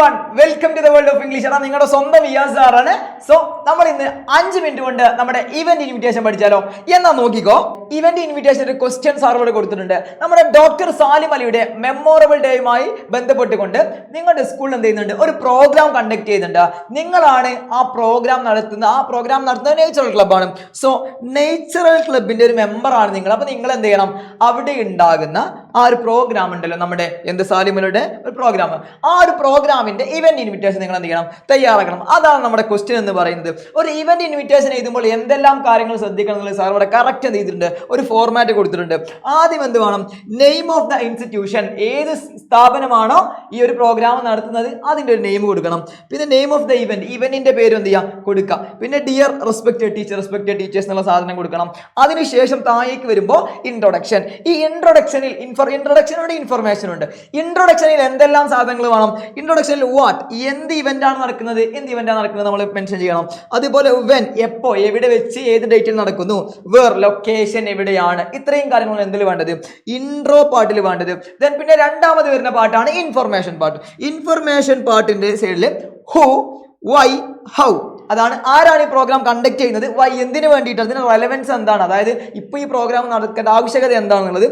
One welcome to the world of English എടാ നിങ്ങളുടെ സ്വന്തം ഇയാസ് സാറാണ് സോ നമ്മൾ ഇന്ന് അഞ്ച് മിനിറ്റ് കൊണ്ട് നമ്മുടെ ഇവന്റ് ഇൻവിറ്റേഷൻ പഠിച്ചാലോ? എന്നാ നോക്കിക്കോ. ഇവന്റ് ഇൻവിറ്റേഷൻ ഒരു ക്വസ്റ്റ്യൻ ഇവിടെ കൊടുത്തിട്ടുണ്ട്. നമ്മുടെ ഡോക്ടർ സാലിം അലിയുടെ മെമ്മോറബിൾ ഡേയുമായി ബന്ധപ്പെട്ടുകൊണ്ട് നിങ്ങളുടെ സ്കൂളിൽ എന്ത് ചെയ്യുന്നുണ്ട്? ഒരു പ്രോഗ്രാം കണ്ടക്ട് ചെയ്യുന്നുണ്ട്. നിങ്ങളാണ് ആ പ്രോഗ്രാം നടത്തുന്ന ആ പ്രോഗ്രാം നടത്തുന്ന നേച്ചുറൽ ക്ലബ്ബാണ് സോ നേച്ചറൽ ക്ലബിന്റെ ഒരു മെമ്പറാണ് നിങ്ങൾ. അപ്പൊ നിങ്ങൾ എന്ത് ചെയ്യണം? അവിടെ ഉണ്ടാകുന്ന ആ ഒരു പ്രോഗ്രാം ഉണ്ടല്ലോ നമ്മുടെ എന്ത് സാലിമലയുടെ ഒരു പ്രോഗ്രാം ആ ഒരു പ്രോഗ്രാമിന്റെ ഇവന്റ് ഇൻവിറ്റേഷൻ നിങ്ങൾ എന്ത് ചെയ്യണം? തയ്യാറാക്കണം. അതാണ് നമ്മുടെ ക്വസ്റ്റ്യൻ എന്ന് പറയുന്നത്. ഒരു ഇവന്റ് ഇൻവിറ്റേഷൻ എഴുതുമ്പോൾ എന്തെല്ലാം കാര്യങ്ങൾ ശ്രദ്ധിക്കണം എന്നുള്ളത് സാർ ഇവിടെ കറക്റ്റ് ചെയ്തിട്ടുണ്ട്? ഒരു ഫോർമാറ്റ് കൊടുത്തിട്ടുണ്ട്. ആദ്യം എന്ത് വേണം? നെയിം ഓഫ് ദ ഇൻസ്റ്റിറ്റ്യൂഷൻ ഏത് സ്ഥാപനമാണോ ഈ ഒരു പ്രോഗ്രാം നടത്തുന്നത് അതിന്റെ ഒരു നെയിം കൊടുക്കണം. പിന്നെ നെയിം ഓഫ് ദ ഇവന്റ് ഇവന്റിന്റെ പേര് എന്ത് ചെയ്യാം? കൊടുക്കാം. പിന്നെ dear respected teacher respected teachers എന്നുള്ള സാധനം കൊടുക്കണം. അതിനുശേഷം താഴേക്ക് വരുമ്പോൾ ഇൻട്രൊഡക്ഷൻ ഈ ഇൻട്രൊഡക്ഷനിൽ ഇൻഫർ ഇൻട്രൊഡക്ഷനോട് ഇൻഫർമേഷൻ ഉണ്ട്. ഇൻട്രൊഡക്ഷനിൽ എന്തെല്ലാം സാധനങ്ങൾ വേണം? ഇൻട്രൊഡക്ഷനിൽ വാട്ട് എന്ത് ഇവന്റ് ആണ് നടക്കുന്നത്? എന്ത് ഇവന്റ് ആണ് നടക്കുന്നത് നമ്മൾ മെൻഷൻ ചെയ്യണം. അതുപോലെ വെൻ എപ്പോ എവിടെ വെച്ച് ഏത് ഡേറ്റിൽ നടക്കുന്നു? വേർ ലൊക്കേഷൻ എവിടെയാണ്? ഇത്രയും കാര്യങ്ങൾ എന്തിൽ വേണ്ടത്? ഇൻട്രോ പാട്ടിൽ വേണ്ടത്. ദെൻ പിന്നെ രണ്ടാമത് വരുന്ന പാട്ടാണ് ഇൻഫർമേഷൻ പാട്ട് ഇൻഫർമേഷൻ പാട്ടിന്റെ സൈഡിൽ ഹു വൈ ഹൗ അതാണ് ആരാണ് ഈ പ്രോഗ്രാം കണ്ടക്ട് ചെയ്യുന്നത്? വൈ എന്തിനു വേണ്ടിയിട്ട്? അതിന് റെലവൻസ് എന്താണ്? അതായത് ഇപ്പോൾ ഈ പ്രോഗ്രാം നടക്കേണ്ട ആവശ്യകത എന്താണെന്നുള്ളത്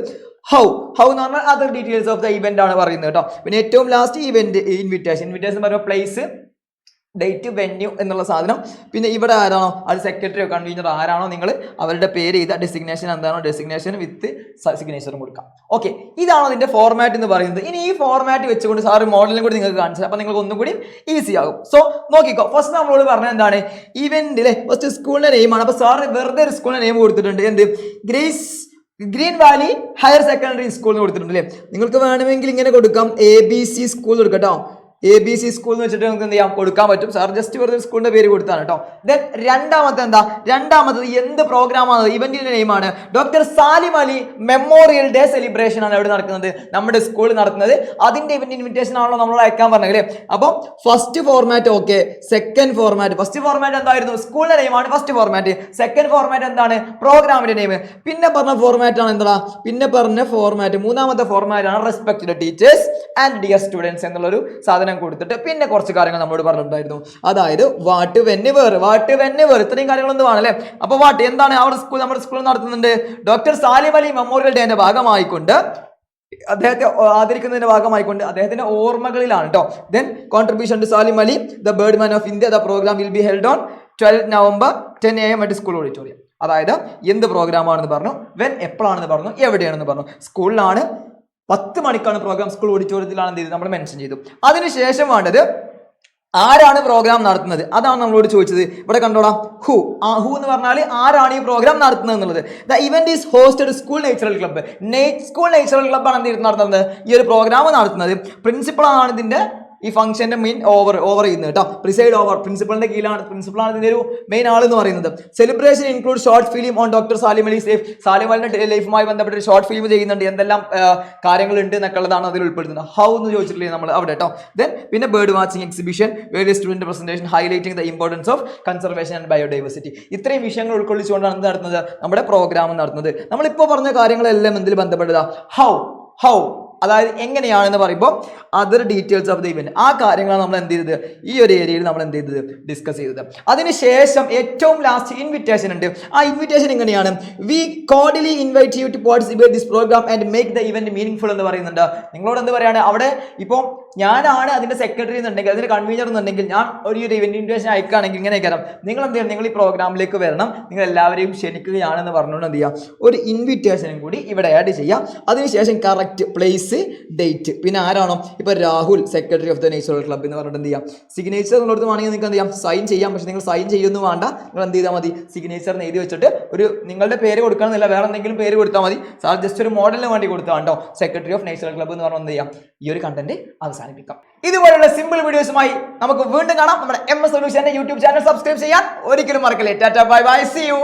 ഹൗ ഹൗ എന്ന് പറഞ്ഞാൽ other details of the event ആണ് പറയുന്നത് കേട്ടോ. പിന്നെ ഏറ്റവും ലാസ്റ്റ് ഇവന്റ് ഇൻവിറ്റേഷൻ ഇൻവിറ്റേഷൻ പറയുമ്പോൾ പ്ലേസ് ഡേറ്റ് വെന്യൂ എന്നുള്ള സാധനം. പിന്നെ ഇവിടെ ആരാണോ? അത് സെക്രട്ടറിയോ കൺവീനർ ആരാണോ നിങ്ങൾ? അവരുടെ പേര് ചെയ്ത ഡെസിഗ്നേഷൻ എന്താണോ? ഡെസിഗ്നേഷൻ വിത്ത് സിഗ്നേച്ചറും കൊടുക്കാം. ഓക്കെ ഇതാണ് അതിന്റെ ഫോർമാറ്റ് എന്ന് പറയുന്നത്. ഇനി ഈ ഫോർമാറ്റ് വെച്ചുകൊണ്ട് സാറ് മോഡലിനും കൂടി നിങ്ങൾക്ക് കാണിച്ചത് അപ്പോൾ നിങ്ങൾക്ക് ഒന്നും കൂടി ഈസി ആകും. സോ നോക്കിക്കോ. ഫസ്റ്റ് നമ്മളോട് പറഞ്ഞത് എന്താണ്? ഇവന്റിലെ ഫസ്റ്റ് സ്കൂളിന്റെ നെയിമാണ് അപ്പോൾ സാറ് വെറുതെ ഒരു സ്കൂളിന്റെ നെയിം കൊടുത്തിട്ടുണ്ട്. എന്ത്? Grace green valley higher secondary school കൊടുത്തിട്ടുണ്ട് അല്ലേ നിങ്ങൾക്ക് വേണമെങ്കിൽ ഇങ്ങനെ കൊടുക്കാം. എ ബി സി സ്കൂൾ കൊടുക്കാം കേട്ടോ എ ബി സി സ്കൂൾ എന്ന് വെച്ചിട്ട് നമുക്ക് എന്ത് ചെയ്യാം? കൊടുക്കാൻ പറ്റും. സാർ ജസ്റ്റ് വെറുതെ സ്കൂളിന്റെ പേര് കൊടുത്താണ് കേട്ടോ ദെൻ രണ്ടാമത്തെ എന്താ? രണ്ടാമത്തത് എന്ത് പ്രോഗ്രാമാണ് ഇവന്റിന്റെ നെയിമാണ് doctor Salim Ali memorial day celebration ആണ് എവിടെ നടക്കുന്നത്. നമ്മുടെ സ്കൂളിൽ നടക്കുന്നത് അതിന്റെ ഇവന്റ് ഇൻവിറ്റേഷൻ ആണല്ലോ നമ്മൾ അയക്കാൻ പറഞ്ഞത് അപ്പോൾ first format okay second format first format എന്തായിരുന്നു? സ്കൂളിന്റെ നെയിമാണ് ഫസ്റ്റ് ഫോർമാറ്റ് സെക്കൻഡ് ഫോർമാറ്റ് എന്താണ്? പ്രോഗ്രാമിന്റെ നെയിം പിന്നെ പറഞ്ഞ ഫോർമാറ്റ് ആണ് എന്താ പിന്നെ പറഞ്ഞ ഫോർമാറ്റ് മൂന്നാമത്തെ ഫോർമാറ്റ് ആണ് respect teachers and dear students എന്നുള്ളൊരു സാധനം കൊടുത്തിട്ട് പിന്നെ കുറച്ച് കാര്യങ്ങൾ നമ്മളോട് പറഞ്ഞിട്ടുണ്ടായിരുന്നു. അതായത് what when where what when where ഇത്രയും കാര്യങ്ങളൊന്നും വേണമല്ലേ അപ്പോൾ വാട്ട് എന്താണ് അവിടെ സ്കൂൾ നമ്മുടെ സ്കൂളിൽ നടത്തുന്നുണ്ട്. ഡോക്ടർ സാലിം അലി മെമ്മോറിയൽ ഡേന്റെ ഭാഗമായിക്കൊണ്ട് അദ്ദേഹത്തെ ആദരിക്കുന്നതിന്റെ ഭാഗമായിക്കൊണ്ട് അദ്ദേഹത്തിന്റെ ഓർമ്മകളിലാണ് കേട്ടോ then contribution to Salim Ali the bird man of India the program will be held on twelve November ten A M at school auditorium അതായത് എന്ത് പ്രോഗ്രാമാണെന്ന് പറഞ്ഞു വെൻ എപ്പോഴാണെന്ന് പറഞ്ഞു എവിടെയാണെന്ന് പറഞ്ഞു. സ്കൂളിലാണ് പത്ത് മണിക്കാണ് പ്രോഗ്രാം സ്കൂൾ ഓഡിറ്റോറിയത്തിലാണ് എന്ത് ചെയ്തത്? നമ്മൾ മെൻഷൻ ചെയ്തു. അതിനുശേഷം വേണ്ടത് ആരാണ് പ്രോഗ്രാം നടത്തുന്നത്? അതാണ് നമ്മളോട് ചോദിച്ചത്. ഇവിടെ കണ്ടോടാം ഹു ആ ഹു എന്ന് പറഞ്ഞാൽ ആരാണ് ഈ പ്രോഗ്രാം നടത്തുന്നത് എന്നുള്ളത്. The event is hosted school natural club school natural ക്ലബ്ബാണ് എന്ത് നടത്തുന്നത്? ഈ ഒരു പ്രോഗ്രാം നടത്തുന്നത്. പ്രിൻസിപ്പളാണ് ഇതിന്റെ ഈ ഫംഗ്ഷന്റെ മെയിൻ ഓവർ ഓവർ ചെയ്യുന്നത് കേട്ടോ. പ്രിസൈഡ് ഓവർ പ്രിൻസിപ്പളിന്റെ കീഴിലാണ്. പ്രിൻസിപ്പളാണ് ഇതിന്റെ ഒരു മെയിൻ ആൾ എന്ന് പറയുന്നത്. Celebration include short film on doctor Salim Ali safe Salim അലിന്റെ ലൈഫുമായി ബന്ധപ്പെട്ട് ഒരു ഷോർട്ട് ഫിലിം ചെയ്യുന്നുണ്ട്. എന്തെല്ലാം കാര്യങ്ങളുണ്ട് എന്നൊക്കെയുള്ളതാണ് അതിൽ ഉൾപ്പെടുത്തുന്നത് ഹൗ എന്ന് ചോദിച്ചിട്ടില്ലേ നമ്മൾ അവിടെ കേട്ടോ. ദെൻ പിന്നെ bird watching exhibition various student presentation highlighting the importance of conservation and biodiversity ഇത്രയും വിഷയങ്ങൾ ഉൾക്കൊള്ളിച്ചുകൊണ്ടാണ് എന്ത് നടത്തുന്നത്. നമ്മുടെ പ്രോഗ്രാം നടത്തുന്നത്. നമ്മളിപ്പോൾ പറഞ്ഞ കാര്യങ്ങളെല്ലാം എന്തിൽ ബന്ധപ്പെട്ടതാ? ഹൗ ഹൗ അതായത് എങ്ങനെയാണെന്ന് പറയുമ്പോൾ other details of the event ആ കാര്യങ്ങളാണ് നമ്മൾ എന്ത് ചെയ്തത്? ഈ ഒരു ഏരിയയിൽ നമ്മൾ എന്ത് ചെയ്തത്? ഡിസ്കസ് ചെയ്തത്. അതിനുശേഷം ഏറ്റവും ലാസ്റ്റ് ഇൻവിറ്റേഷൻ ഉണ്ട്. ആ ഇൻവിറ്റേഷൻ എങ്ങനെയാണ്? We cordially invite you to participate this programme and make the event meaningful എന്ന് പറയുന്നുണ്ട്. നിങ്ങളോട് എന്ത് പറയാണ് അവിടെ ഇപ്പോൾ ഞാനാണ് അതിന്റെ സെക്രട്ടറി എന്നുണ്ടെങ്കിൽ അതിന്റെ കൺവീനർ എന്നുണ്ടെങ്കിൽ ഞാൻ ഒരു ഒരു ഇവന്റ് ഇൻവിറ്റേഷൻ അയക്കുകയാണെങ്കിൽ ഇങ്ങനെ അയക്കാം നിങ്ങൾ എന്ത് ചെയ്യണം നിങ്ങൾ ഈ പ്രോഗ്രാമിലേക്ക് വരണം. നിങ്ങൾ എല്ലാവരെയും ക്ഷണിക്കുകയാണെന്ന് പറഞ്ഞുകൊണ്ട് എന്ത് ചെയ്യാം ഒരു ഇൻവിറ്റേഷനും കൂടി ഇവിടെ ആഡ് ചെയ്യാം. അതിനുശേഷം കറക്റ്റ് പ്ലേസ് ഡേറ്റ് പിന്നെ ആരാണോ? ഇപ്പോൾ Rahul secretary of the natural club എന്ന് പറഞ്ഞിട്ട് എന്ത് ചെയ്യാം സിഗ്നേച്ചർ എന്നുള്ളത് വേണമെങ്കിൽ നിങ്ങൾക്ക് എന്ത് ചെയ്യാം സൈൻ ചെയ്യാം. പക്ഷേ നിങ്ങൾ സൈൻ ചെയ്യൊന്നും വേണ്ട. നിങ്ങൾ എന്ത് ചെയ്താൽ മതി സിഗ്നേച്ചർ എഴുതി വെച്ചിട്ട് ഒരു നിങ്ങളുടെ പേര് കൊടുക്കണമെന്നില്ല. വേറെ എന്തെങ്കിലും പേര് കൊടുത്താൽ മതി. സാർ ജസ്റ്റ് ഒരു മോഡലിന് വേണ്ടി കൊടുത്താൽ കേട്ടോ സെക്രട്ടറി ഓഫ് നേച്ചുറൽ ക്ലബ് എന്ന് പറഞ്ഞാൽ എന്ത് ചെയ്യാം ഈ ഒരു കണ്ടന്റ് അവസാനിപ്പിക്കാം. ഇതുപോലുള്ള സിമ്പിൾ വീഡിയോസുമായി നമുക്ക് വീണ്ടും കാണാം. നമ്മുടെ എം എസ് സൊല്യൂഷന്റെ യൂട്യൂബ് ചാനൽ സബ്സ്ക്രൈബ് ചെയ്യാൻ ഒരിക്കലും മറക്കല്ലേ. Ta-ta bye bye see you